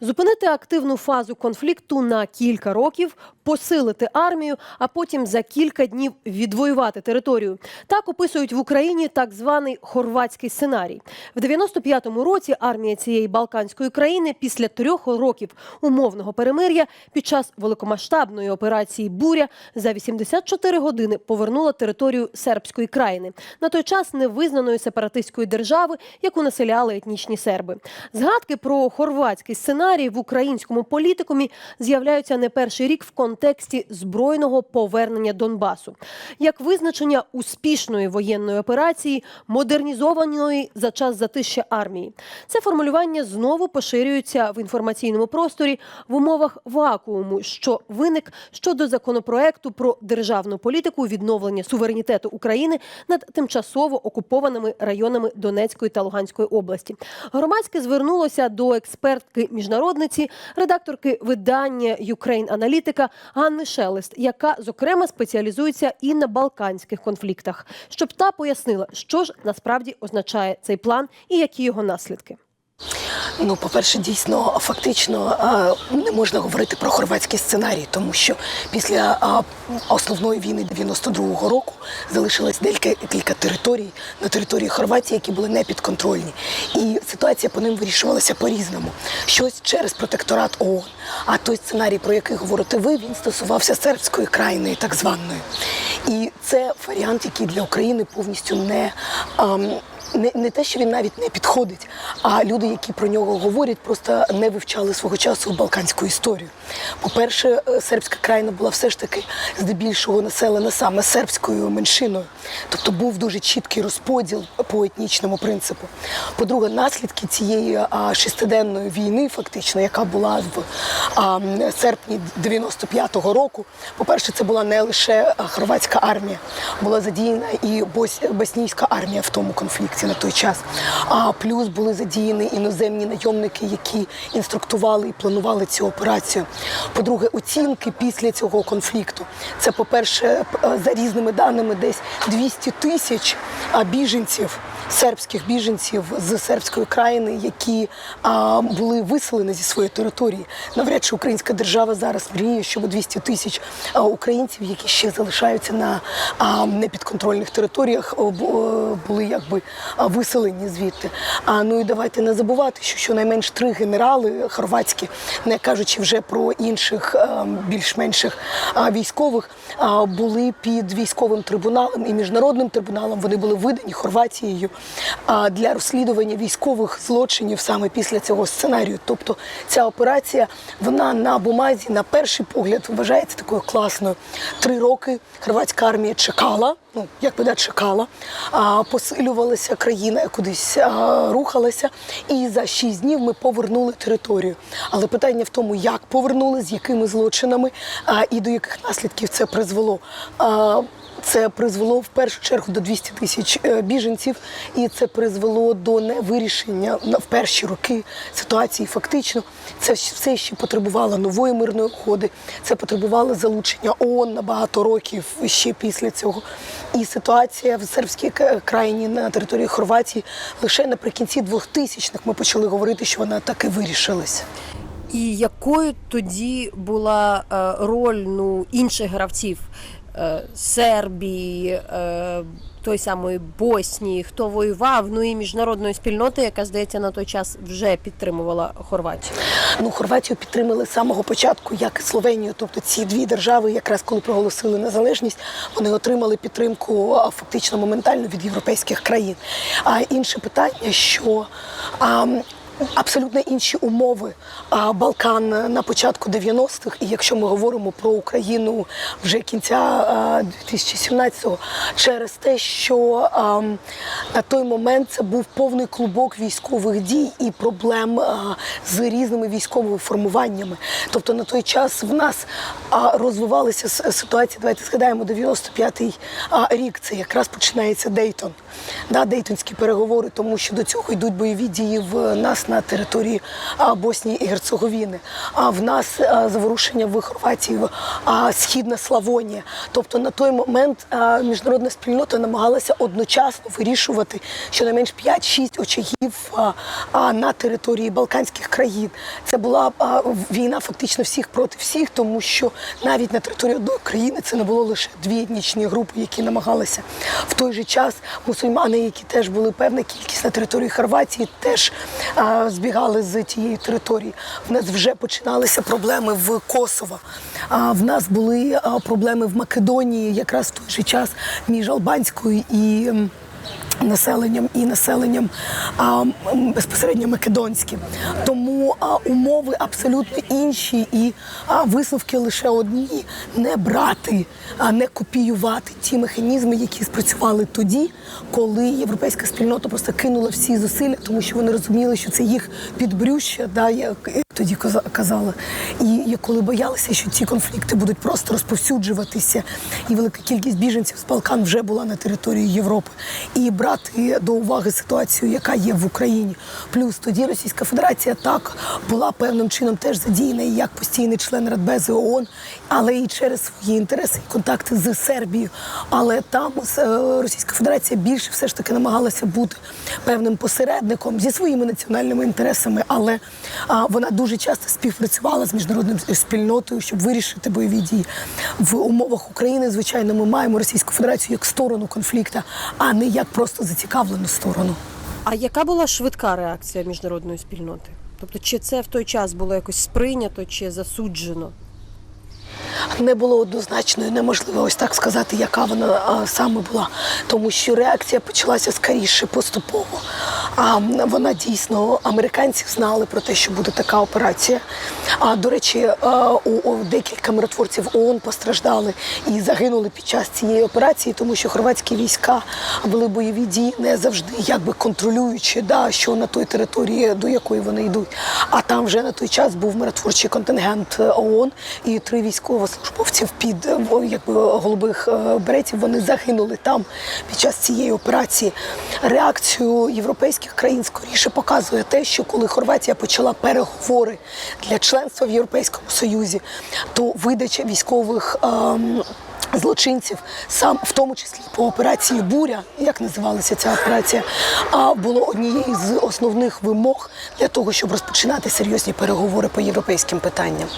Зупинити активну фазу конфлікту на кілька років, посилити армію, а потім за кілька днів відвоювати територію. Так описують в Україні так званий хорватський сценарій. В 95-му році армія цієї балканської країни після трьох років умовного перемир'я під час великомасштабної операції Буря за 84 години повернула територію сербської країни на той час невизнаної сепаратистської держави, яку населяли етнічні серби. Згадки про хорватський сценарій в українському політикумі з'являються не перший рік в контексті збройного повернення Донбасу, як визначення успішної воєнної операції, модернізованої за час затища армії. Це формулювання знову поширюється в інформаційному просторі в умовах вакууму, що виник щодо законопроекту про державну політику відновлення суверенітету України над тимчасово окупованими районами Донецької та Луганської області. Громадське звернулося до експертки міжнародниці, редакторки видання Юкрейн Аналітика Ганни Шелест, яка зокрема спеціалізується і на балканських конфліктах, щоб та пояснила, що ж насправді означає цей план і які його наслідки. Ну, по-перше, дійсно, фактично не можна говорити про хорватський сценарій, тому що після основної війни 92-го року залишилось декілька кілька територій на території Хорватії, які були непідконтрольні. І ситуація по ним вирішувалася по-різному. Щось через протекторат ООН. А той сценарій, про який говорите ви, він стосувався сербської країни, так званої. І це варіант, який для України повністю не. ам, не, не те, що він навіть не підходить, а люди, які про нього говорять, просто не вивчали свого часу балканську історію. По-перше, е, сербська країна була все ж таки здебільшого населена саме сербською меншиною, тобто був дуже чіткий розподіл по етнічному принципу. По-друге, наслідки цієї а, шестиденної війни, фактично, яка була в а, серпні 95-го року. По-перше, це була не лише хорватська армія, була задіяна і бос- боснійська армія в тому конфлікті на той час. А плюс були задіяні іноземні найомники, які інструктували і планували цю операцію. По-друге, оцінки після цього конфлікту. Це, по-перше, е, за різними даними, десь 200 тисяч біженців, сербських біженців з сербської країни, які а, були виселені зі своєї території. Навряд чи українська держава зараз мріє, щоб 200 тисяч українців, які ще залишаються на а, непідконтрольних територіях, були якби виселені звідти. А ну і давайте не забувати, що щонайменш три генерали хорватські, не кажучи вже про інших більш-менших військових, а, були під військовим трибуналом і міжнародним трибуналом. Вони були видані Хорватією а, для розслідування військових злочинів саме після цього сценарію. Тобто ця операція вона на бумазі, на перший погляд, вважається такою класною. Три роки хорватська армія чекала. Ну, як би чекала, а, посилювалася країна, кудись а, рухалася, і за шість днів ми повернули територію. Але питання в тому, як повернули, з якими злочинами а, і до яких наслідків це призвело. А, це призвело в першу чергу до 200 тисяч е, біженців, і це призвело до невирішення в перші роки ситуації. Фактично, це все ще потребувало нової мирної угоди, це потребувало залучення ООН на багато років ще після цього. І ситуація в сербській країні на території Хорватії лише наприкінці 2000-х ми почали говорити, що вона так і вирішилася. І якою тоді була е, роль ну, інших гравців Сербії, е, той самої Боснії, хто воював, ну і міжнародної спільноти, яка здається на той час вже підтримувала Хорватію. Ну, Хорватію підтримали з самого початку, як і Словенію. Тобто ці дві держави, якраз коли проголосили незалежність, вони отримали підтримку фактично моментально від європейських країн. А інше питання, що а, Абсолютно інші умови. Балкан на початку 90-х, і якщо ми говоримо про Україну вже кінця а, 2017-го, через те, що на той момент це був повний клубок військових дій і проблем з різними військовими формуваннями. Тобто на той час в нас розвивалася ситуація. Давайте згадаємо 95-й а, рік. Це якраз починається Дейтон, да, Дейтонські переговори, тому що до цього йдуть бойові дії в нас на території Боснії і Герцеговіни. А в нас заворушення в Хорватії, а, східна Славонія. Тобто на той момент міжнародна спільнота намагалася одночасно вирішувати щонайменш 5-6 очагів на території Балканських країн. Це була війна фактично всіх проти всіх, тому що навіть на території одної країни це не було лише дві етнічні групи, які намагалися в той же час мусульмани, які теж були певна кількість на території Хорватії, теж збігали з тієї території. В нас вже починалися проблеми в Косово. А в нас були проблеми в Македонії, якраз в той же час між албанською і. Населенням і населенням а, безпосередньо македонським. Тому а, умови абсолютно інші, і а, висновки лише одні: не брати, а не копіювати ті механізми, які спрацювали тоді, коли європейська спільнота просто кинула всі зусилля, тому що вони розуміли, що це їх підбрюща, да, як тоді каза- казала. І коли боялися, що ці конфлікти будуть просто розповсюджуватися, і велика кількість біженців з Балкан вже була на території Європи, і брати до уваги ситуацію, яка є в Україні. Плюс тоді Російська Федерація так була певним чином теж задіяна як постійний член Радбези ООН, але і через свої інтереси і контакти з Сербією. Але там е, Російська Федерація більше все ж таки намагалася бути певним посередником зі своїми національними інтересами, але вона дуже часто співпрацювала з міжнародною спільнотою, щоб вирішити бойові дії в умовах України. Звичайно, ми маємо Російську Федерацію як сторону конфлікту, а не як просто зацікавлену сторону. А яка була швидка реакція міжнародної спільноти? Тобто, чи це в той час було якось сприйнято, чи засуджено? не було однозначною, неможливо ось так сказати, яка вона а, саме була, тому що реакція почалася скоріше поступово. А вона дійсно американці знали про те, що буде така операція. А до речі, у, у декілька миротворців ООН постраждали і загинули під час цієї операції, тому що хорватські війська вели бойові дії не завжди, якби контролюючи, да, що на той території, до якої вони йдуть. А там вже на той час був миротворчий контингент е, ООН і три військовослужбовців під е, якби голубих е, беретів. Вони загинули там під час цієї операції. Реакцію європейських країн скоріше показує те, що коли Хорватія почала переговори для членства в Європейському Союзі, то видача військових. ем, Злочинців сам в тому числі по операції Буря, як називалася ця операція, а було однією з основних вимог для того, щоб розпочинати серйозні переговори по європейським питанням.